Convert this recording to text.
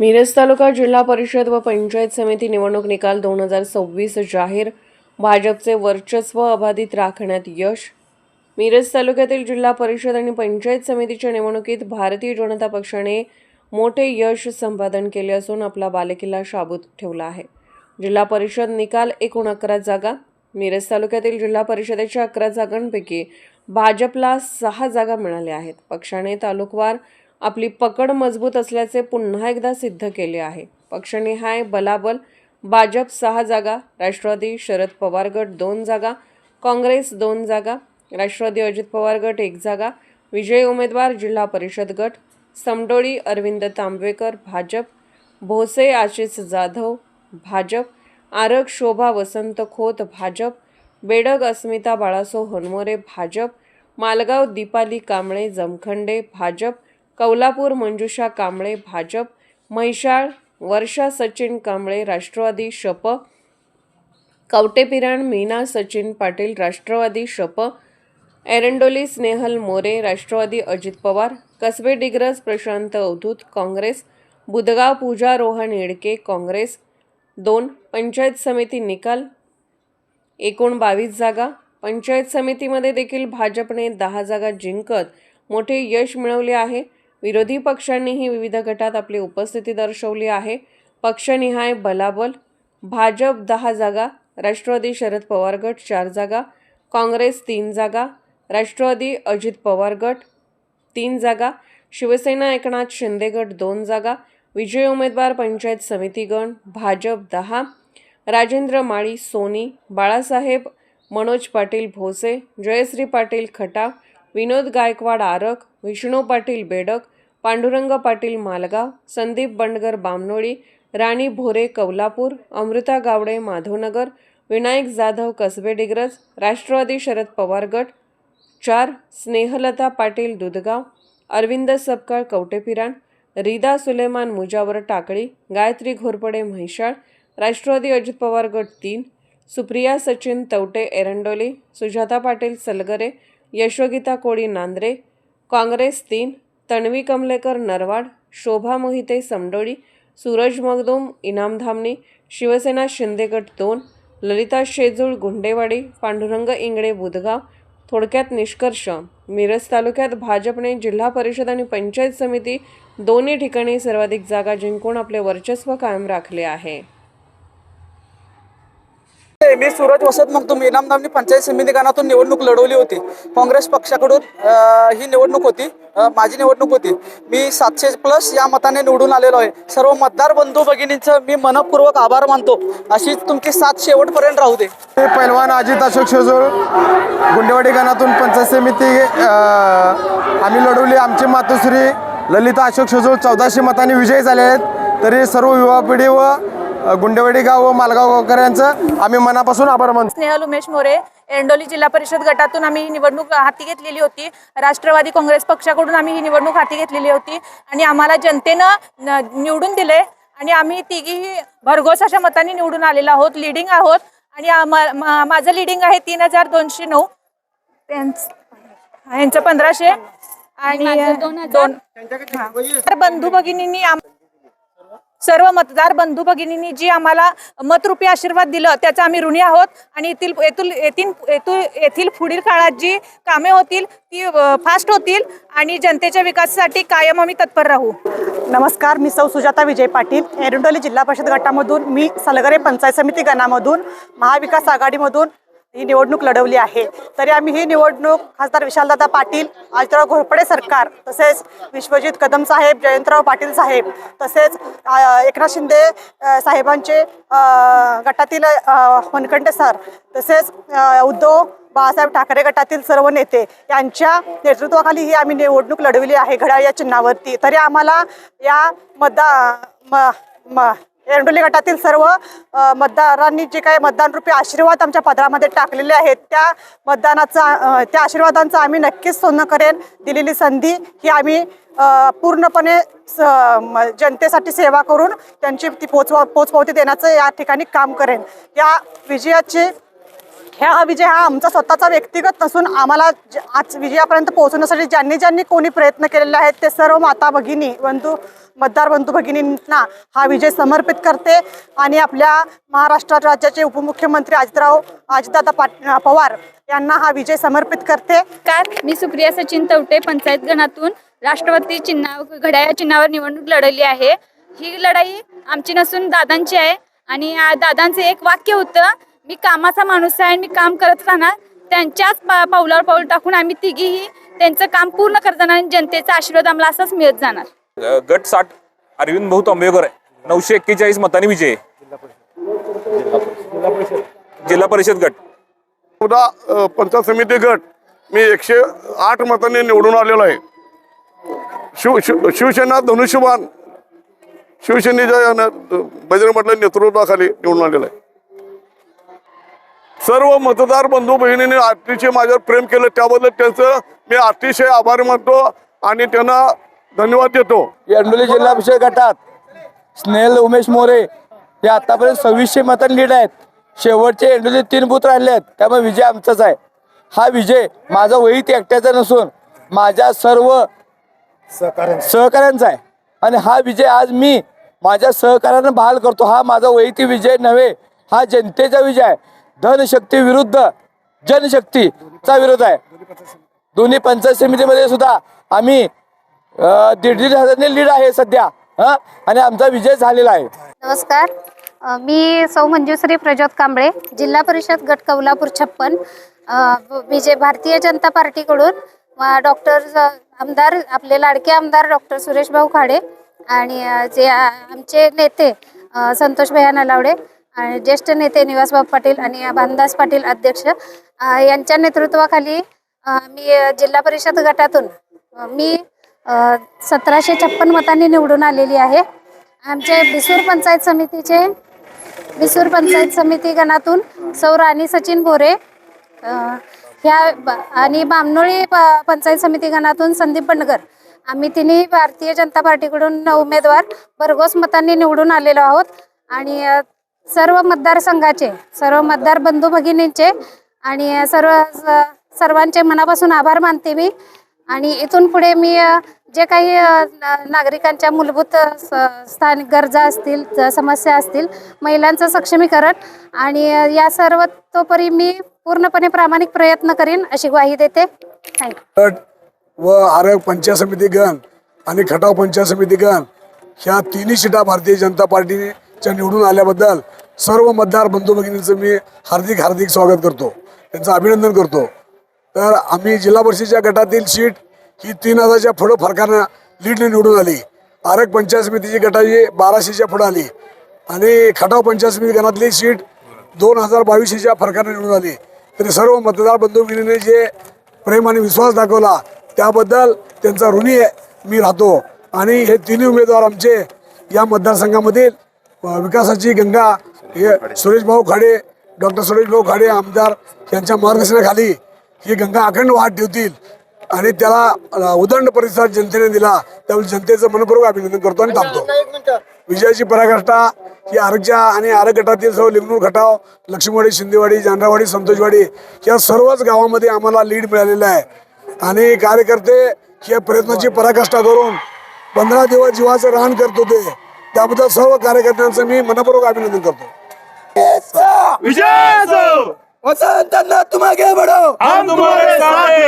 मिरज तालुका जिल्हा परिषद व पंचायत समिती निवडणूक निकाल दोन हजार सव्वीस जाहीर. भाजपचे वर्चस्व अबाधित राखण्यात यश. मिरज तालुक्यातील जिल्हा परिषद आणि पंचायत समितीच्या निवडणुकीत भारतीय जनता पक्षाने मोठे यश संपादन केले असून आपला बालेकिल्ला शाबूत ठेवला आहे. जिल्हा परिषद निकाल एकूण अकरा जागा. मिरज तालुक्यातील जिल्हा परिषदेच्या अकरा जागांपैकी भाजपला सहा जागा मिळाल्या आहेत. पक्षाने तालुकवार आपली पकड मजबूत असल्याचे पुन्हा एकदा सिद्ध केले आहे. पक्षनिहाय बलाबल भाजप सहा जागा राष्ट्रवादी शरद पवार गट दोन जागा काँग्रेस दोन जागा राष्ट्रवादी अजित पवार गट एक जागा विजयी उमेदवार जिल्हा परिषद गट समडोळी अरविंद तांबवेकर भाजप भोसे आशिष जाधव भाजप आरग शोभा वसंत खोत भाजप बेडग अस्मिता बाळासो हनमोरे भाजप मालगाव दीपाली कांबळे जमखंडे भाजप कौलापूर मंजुषा कांबळे भाजप महिषाळ वर्षा सचिन कांबळे राष्ट्रवादी शप कवटेपिराण मीना सचिन पाटील राष्ट्रवादी शप एरंडोली स्नेहल मोरे राष्ट्रवादी अजित पवार कसबे डिग्रज प्रशांत अवधूत काँग्रेस बुधगाव पूजा रोहन येडके काँग्रेस दोन पंचायत समिती निकाल एकूण बावीस जागा पंचायत समितीमध्ये देखील भाजपने दहा जागा जिंकत मोठे यश मिळवले आहे. विरोधी पक्षांनीही विविध गटात आपली उपस्थिती दर्शवली आहे. पक्षनिहाय बलाबल भाजप दहा जागा राष्ट्रवादी शरद पवार गट चार जागा काँग्रेस तीन जागा राष्ट्रवादी अजित पवार गट तीन जागा शिवसेना एकनाथ शिंदे गट दोन जागा विजय उमेदवार पंचायत समिती गण भाजप दहा राजेंद्र माळी सोनी बाळासाहेब मनोज पाटील भोसे जयश्री पाटील खटाव विनोद गायकवाड आरक विष्णू पाटील बेडक पांडुरंग पाटील मालगाव संदीप बंडगर बामनोळी राणी भोरे कौलापूर अमृता गावडे माधवनगर विनायक जाधव कसबे डिग्रज राष्ट्रवादी शरद पवार गट चार स्नेहलता पाटील दुधगाव अरविंद सपकाळ कवटेपिराण रिदा सुलेमान मुजावर टाकळी गायत्री घोरपडे म्हैशाळ राष्ट्रवादी अजित पवार गट तीन सुप्रिया सचिन तवटे एरंडोली सुजाता पाटील सलगरे यशोगीता कोळी नांद्रे काँग्रेस तीन तन्वी कमलेकर नरवाड शोभा मोहिते समडोळी सूरज मगदूम इनामधामनी शिवसेना शिंदेगट दोन ललिता शेजूळ गुंडेवाडी पांडुरंग इंगळे बुधगाव थोडक्यात निष्कर्ष मिरज तालुक्यात भाजपने जिल्हा परिषद आणि पंचायत समिती दोन्ही ठिकाणी सर्वाधिक जागा जिंकून आपले वर्चस्व कायम राखले आहे. मी सूरज वसत मग तुम्ही इनामदामनी पंचायत समिती गणातून निवडणूक लढवली होती. काँग्रेस पक्षाकडून ही निवडणूक होती. माझी निवडणूक होती. मी सातशे प्लस या मताने निवडून आलेलो आहे. सर्व मतदार बंधू भगिनींचं मी मनपूर्वक आभार मानतो. अशीच तुमची साथ शेवटपर्यंत राहू दे. मी पैलवान अजित अशोक शेजूळ गुंडेवाडी गणातून पंचायत समिती आम्ही लढवली. आमची मातोश्री ललिता अशोक शेजूळ चौदाशे मतांनी विजयी झाले आहेत. तरी सर्व युवा पिढी व गुंडेवाडी गाव व मालगाव गावकऱ्यांचं आम्ही मनापासून आभार मानतो. स्नेहल उमेश मोरे एरंडोली जिल्हा परिषद गटातून आम्ही ही निवडणूक हाती घेतलेली होती. राष्ट्रवादी काँग्रेस पक्षाकडून आम्ही ही निवडणूक हाती घेतलेली होती. आणि आम्हाला जनतेनं न- निवडून दिले आणि आम्ही तिघीही भरघोस अशा मतांनी निवडून आलेलो आहोत. लिडिंग आहोत. आणि माझं लिडिंग आहे तीन हजार दोनशे नऊ. त्यांचं यांचं पंधराशे. आणि दोन बंधू भगिनींनी आम- सर्व मतदार बंधू भगिनींनी जी आम्हाला मतरूपी आशीर्वाद दिलं त्याचा आम्ही ऋणी आहोत. आणि येथील येथील येथील येथील येथील पुढील काळात जी कामे होतील ती फास्ट होतील आणि जनतेच्या विकासासाठी कायम आम्ही तत्पर राहू. नमस्कार मी सौ सुजाता विजय पाटील. एरंडोली जिल्हा परिषद गटामधून मी सलगरे पंचायत समिती गणामधून महाविकास आघाडीमधून ही निवडणूक लढवली आहे. तरी आम्ही ही निवडणूक खासदार विशालदादा पाटील आजराव घोरपडे सरकार तसेच विश्वजित कदम साहेब जयंतराव पाटील साहेब तसेच एकनाथ शिंदे साहेबांचे गटातील अ, सर तसेच उद्धव बाळासाहेब ठाकरे गटातील सर्व नेते यांच्या नेतृत्वाखाली ही आम्ही निवडणूक लढवली आहे घड्याळ या चिन्हावरती. तरी आम्हाला या मतदा म म एरंडोली गटातील सर्व मतदारांनी जे काही मतदान रूपी आशीर्वाद आमच्या पदरामध्ये टाकलेले आहेत त्या मतदानाचा त्या आशीर्वादांचा आम्ही नक्कीच सोनं करेन. दिलेली संधी ही आम्ही पूर्णपणे स म- जनतेसाठी सेवा करून त्यांची ती पोचवा पोचपावती देण्याचं या ठिकाणी काम करेन. या विजयाची ह्या हा विजय हा आमचा स्वतःचा व्यक्तिगत नसून आम्हाला ज- आज विजयापर्यंत पोहोचवण्यासाठी ज्यांनी ज्यांनी कोणी प्रयत्न केलेले आहेत ते सर्व माता भगिनी बंधू मतदार बंधू भगिनींना हा विजय समर्पित करते. आणि आपल्या महाराष्ट्र राज्याचे उपमुख्यमंत्री अजितराव अजितदादा पाट पवार यांना हा विजय समर्पित करते. नमस्कार मी सुप्रिया सचिन तवटे पंचायत गणातून राष्ट्रवादी चिन्हा घड्याळ या चिन्हावर निवडणूक लढवली आहे. ही लढाई आमची नसून दादांची आहे. आणि दादांचं एक वाक्य होतं मी कामाचा माणूस आहे आणि मी काम करत राहणार त्यांच्याच पा पावलावर पाऊल टाकून आम्ही तिघीही त्यांचं काम पूर्ण करत जाणार आणि जनतेचा आशीर्वाद आम्हाला असाच मिळत जाणार. गट साठ अरविंद भाऊ तांबेकर आहे नऊशे एक्केचाळीस मतांनी विजय. जिल्हा परिषद गट. चौदा अ, पंचायत समिती गट मी एकशे आठ मतांनी निवडून आलेलो आहे. शिव शिव शिवसेना धनुष्यबाण शिवसेनेच्या बजरंग पाटला नेतृत्वाखाली निवडून आलेला आहे. सर्व मतदार बंधू बहिणींनी अतिशय माझ्यावर प्रेम केलं. त्याबद्दल त्यांचं मी अतिशय आभार मानतो आणि त्यांना धन्यवाद देतो. एरडोली जिल्हा परिषद गटात स्नेहल उमेश मोरे हे आतापर्यंत सव्वीसशे मतांनी लीड आहेत. शेवटचे एरडोली तीन बूथ राहिले आहेत. त्यामुळे विजय आमचाच आहे. हा विजय माझा वैयक्तिक एकट्याचा नसून माझ्या सर्व सहकाऱ्यांचा. आहे. आणि हा विजय आज मी माझ्या सहकार्यानं बहाल करतो. हा माझा वैयक्तिक विजय नव्हे. हा जनतेचा विजय आहे. धनशक्ती विरुद्ध जनशक्तीचा विरोध आहे. दोन्ही पंचायत समितीमध्ये सुद्धा आम्ही दीड दीड हजारने लीड आहे सध्या हा? आणि आमचा विजय झालेला आहे. नमस्कार. मी सौ मंजुश्री प्रज्योत कांबळे जिल्हा परिषद गट कौलापूर छप्पन मी विजय भारतीय जनता पार्टीकडून डॉक्टर आमदार आपले लाडके आमदार डॉक्टर सुरेश भाऊ खाडे आणि जे आमचे नेते संतोष भैया नलावडे ज्येष्ठ नेते निवासबाब पाटील आणि भानदास पाटील अध्यक्ष यांच्या नेतृत्वाखाली मी जिल्हा परिषद गटातून मी सतराशे छप्पन मतांनी निवडून आलेली आहे. आमचे बिसूर पंचायत समितीचे बिसूर पंचायत समिती गणातून सौ राणी सचिन बोरे ह्या आणि बामनोळी प- पंचायत समिती गणातून संदीप बंडगर आम्ही तिन्ही भारतीय जनता पार्टीकडून उमेदवार भरघोस मतांनी निवडून आलेलो आहोत. आणि सर्व मतदारसंघाचे सर्व मतदार बंधू भगिनींचे आणि सर्व सर्वांचे मनापासून आभार मानते मी. आणि इथून पुढे मी जे काही नागरिकांच्या मूलभूत स- स्थानिक गरजा असतील समस्या असतील महिलांचं सक्षमीकरण आणि या सर्व तोपरी मी पूर्णपणे प्रामाणिक प्रयत्न करीन अशी ग्वाही देते. गट व आरग पंचायत समिती गण आणि खटाव पंचायत समिती गण ह्या तिन्ही सीटा भारतीय जनता पार्टीच्या निवडून आल्याबद्दल सर्व मतदार बंधू भगिनींचं मी हार्दिक हार्दिक स्वागत करतो. त्यांचं अभिनंदन करतो. तर आम्ही जिल्हा परिषदेच्या गटातील सीट ही तीन हजारच्या पुढं फरकानं लीडने निवडून आली. आरक पंचायत समितीची गटाची बाराशेच्या पुढं आली. आणि खटाव पंचायत समिती गणातली सीट दोन हजार बावीसशेच्या फरकाने निवडून आली. तरी सर्व मतदार बंधू भगिनीने जे प्रेम आणि विश्वास दाखवला त्याबद्दल त्यांचा ऋणी मी राहतो. आणि हे तिन्ही उमेदवार आमचे या मतदारसंघामधील विकासाची गंगा हे सुरेश भाऊ खाडे डॉक्टर सुरेश भाऊ खाडे आमदार यांच्या मार्गदर्शनाखाली ही गंगा अखंड वाट ठेवतील आणि त्याला उदंड प्रतिसाद जनतेने दिला. त्यामुळे जनतेचं मनपूर्वक अभिनंदन करतो आणि थांबतो. विजयाची पराकाष्ठा ही आरगच्या आणि आरग गटातील सर्व लिंगणूर खटाव लक्ष्मीवाडी शिंदेवाडी जानरावाडी संतोषवाडी या सर्वच गावामध्ये आम्हाला लीड मिळालेलं आहे. आणि कार्यकर्ते या प्रयत्नाची पराकाष्ठा करून पंधरा दिवस जीवाचं रान करत होते. त्याबद्दल सर्व कार्यकर्त्यांचं मी मनपूर्वक अभिनंदन करतो. विजय वसंत तुम्हाला बडो हम तुम्हारे साथ.